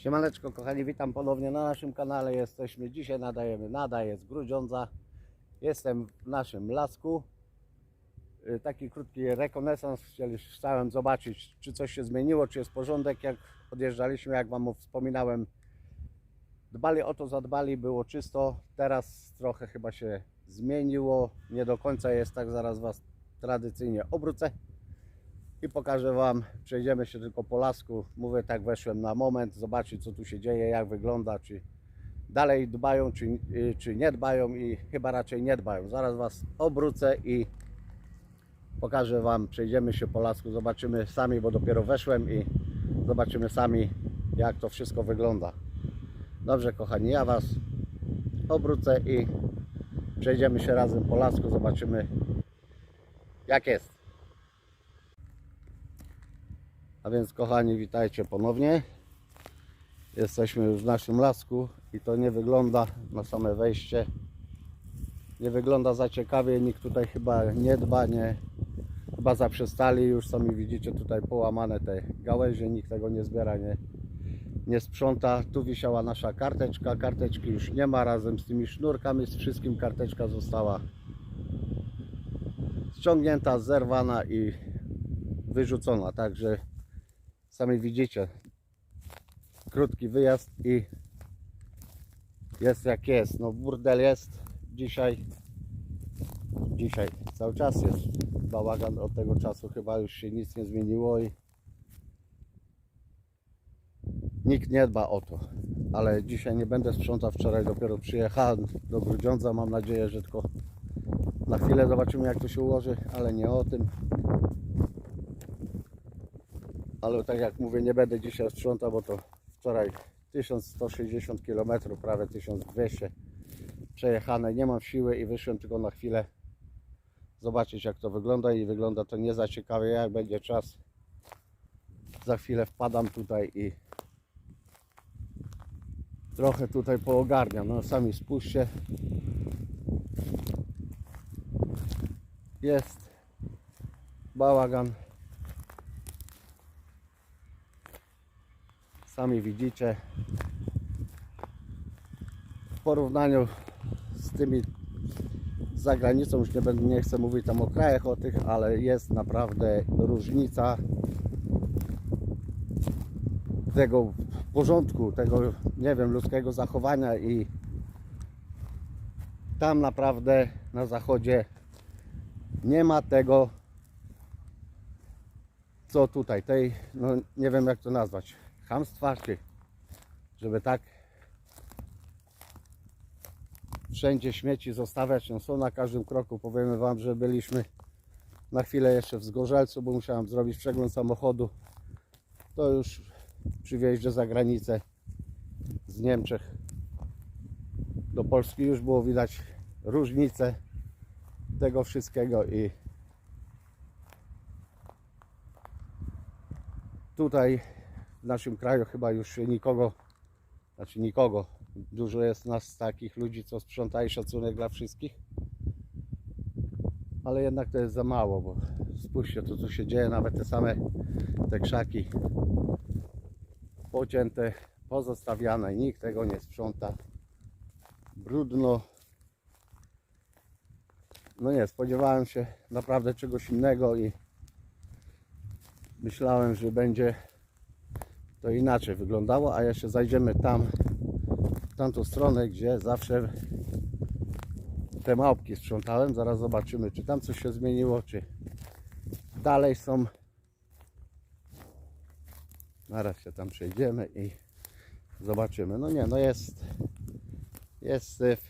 Siemaneczko kochani, witam ponownie na naszym kanale. Jesteśmy dzisiaj, nadajemy, nadaję z Grudziądza. Jestem w naszym lasku. Y, Taki krótki rekonesans. Chciałem zobaczyć, czy coś się zmieniło, czy jest porządek. Jak odjeżdżaliśmy, jak Wam wspominałem, dbali o to, zadbali, było czysto. Teraz trochę chyba się zmieniło. Nie do końca jest tak, zaraz Was tradycyjnie obrócę i pokażę Wam. Przejdziemy się tylko po lasku. Mówię tak, weszłem na moment, zobaczyć co tu się dzieje, jak wygląda, czy dalej dbają, czy, y, czy nie dbają i chyba raczej nie dbają. Zaraz Was obrócę i pokażę Wam. Przejdziemy się po lasku, zobaczymy sami, bo dopiero weszłem i zobaczymy sami, jak to wszystko wygląda. Dobrze, kochani, ja Was obrócę i przejdziemy się razem po lasku, zobaczymy, jak jest. A więc kochani, witajcie ponownie. Jesteśmy już w naszym lasku i to nie wygląda na same wejście. Nie wygląda za ciekawie, nikt tutaj chyba nie dba, nie, chyba zaprzestali. Już sami widzicie tutaj połamane te gałęzie, nikt tego nie zbiera, nie, nie sprząta. Tu wisiała nasza karteczka, karteczki już nie ma, razem z tymi sznurkami, z wszystkim karteczka została ściągnięta, zerwana i wyrzucona, także sami widzicie. Krótki wyjazd i jest jak jest. No burdel jest dzisiaj. Dzisiaj cały czas jest bałagan. Od tego czasu chyba już się nic nie zmieniło i nikt nie dba o to. Ale dzisiaj nie będę sprzątał wczoraj dopiero przyjechałem do Grudziądza. Mam nadzieję, że tylko na chwilę zobaczymy jak to się ułoży ale nie o tym ale tak jak mówię, nie będę dzisiaj sprzątał, bo to wczoraj 1160 km, prawie 1200 przejechane. Nie mam siły i wyszłem tylko na chwilę zobaczyć jak to wygląda i wygląda to nie za ciekawie. Jak będzie czas, za chwilę wpadam tutaj i trochę tutaj poogarniam. No sami spójrzcie. Jest bałagan. Sami widzicie. W porównaniu z tymi z zagranicą, już nie, będę, nie chcę mówić tam o krajach o tych, ale jest naprawdę różnica tego porządku, tego nie wiem, ludzkiego zachowania i tam naprawdę na zachodzie nie ma tego co tutaj, tej, no nie wiem jak to nazwać, chamstwa, czy żeby tak wszędzie śmieci zostawiać, no są na każdym kroku, powiemy Wam, że byliśmy na chwilę jeszcze w Zgorzelcu, bo musiałem zrobić przegląd samochodu, to już przy wjeździe za granicę z Niemczech. Do Polski już było widać różnicę tego wszystkiego i tutaj w naszym kraju chyba już nikogo, znaczy nikogo, dużo jest nas takich ludzi, co sprząta i szacunek dla wszystkich, ale jednak to jest za mało, bo spójrzcie to co się dzieje, nawet te same te krzaki pocięte, pozostawiane, nikt tego nie sprząta, brudno, no nie, spodziewałem się naprawdę czegoś innego i myślałem, że będzie to inaczej wyglądało, a jeszcze zajdziemy tam, w tamtą stronę, gdzie zawsze te małpki sprzątałem. Zaraz zobaczymy, czy tam coś się zmieniło, czy dalej są. Zaraz się tam przejdziemy i zobaczymy. No nie, no jest, jest syf,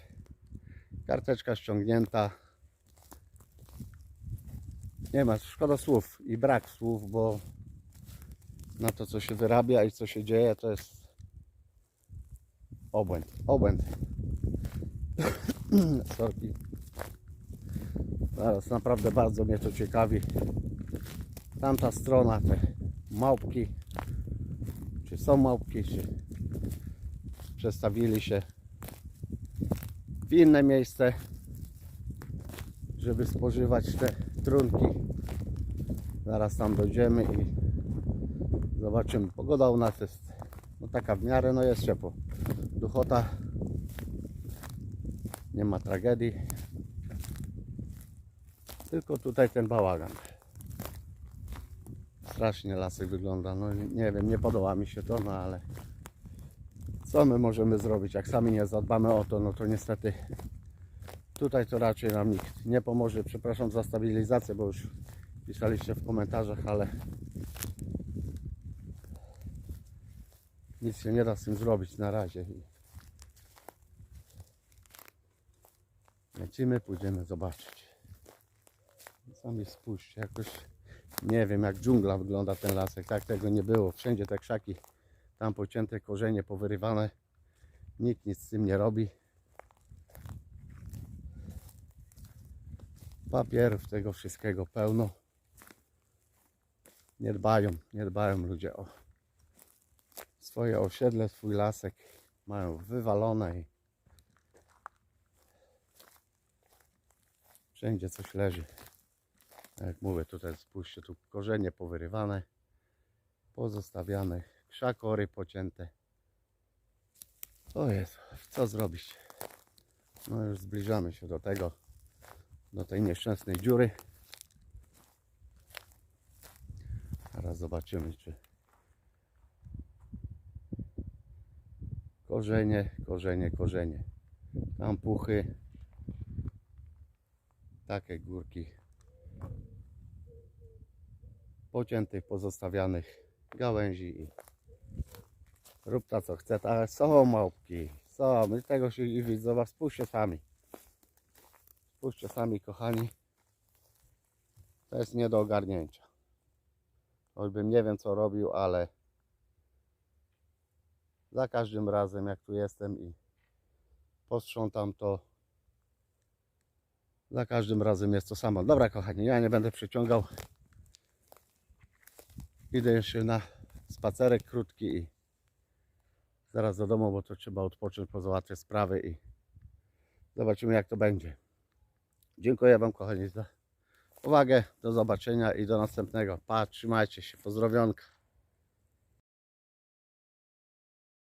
karteczka ściągnięta. Nie ma, szkoda słów i brak słów, bo na to, co się wyrabia i co się dzieje, to jest obłęd. Obłęd. Sorki. Teraz naprawdę bardzo mnie to ciekawi. Tamta strona, te małpki, czy są małpki, czy przestawili się w inne miejsce, żeby spożywać te trunki. Zaraz tam dojdziemy i zobaczymy. Pogoda u nas jest No taka w miarę, no jest ciepło. Duchota. Nie ma tragedii. Tylko tutaj ten bałagan. Strasznie lasek wygląda. No nie wiem, nie podoba mi się to, no ale co my możemy zrobić? Jak sami nie zadbamy o to, no to niestety tutaj to raczej nam nikt nie pomoże. Przepraszam za stabilizację, bo już pisaliście w komentarzach, ale nic się nie da z tym zrobić na razie. Lecimy, pójdziemy zobaczyć. Sami spójrzcie, jakoś nie wiem jak dżungla wygląda ten lasek, tak tego nie było. Wszędzie te krzaki, tam pocięte korzenie, powyrywane. Nikt nic z tym nie robi. Papierów tego wszystkiego pełno. Nie dbają, nie dbają ludzie o swoje osiedle, swój lasek. Mają wywalone i wszędzie coś leży. Tak Jak mówię, tutaj spójrzcie, tu korzenie powyrywane, pozostawiane, krzakory pocięte. O jest, co zrobić? No już zbliżamy się do tego, do tej nieszczęsnej dziury. Teraz zobaczymy, czy korzenie, korzenie, korzenie. Tam puchy, takie górki. Pociętych, pozostawianych gałęzi i rób ta co chce, ale są małpki, są, my tego się i widzę, spójrzcie sami, spójrzcie sami kochani, to jest nie do ogarnięcia, choćbym nie wiem co robił, ale za każdym razem jak tu jestem i posprzątam to za każdym razem jest to samo. Dobra kochani, ja nie będę przeciągał. Idę jeszcze na spacerek krótki i zaraz do domu, bo to trzeba odpocząć, pozałatwiać sprawy i zobaczymy jak to będzie. Dziękuję Wam kochani za uwagę. Do zobaczenia i do następnego. Pa, trzymajcie się. Pozdrowionka.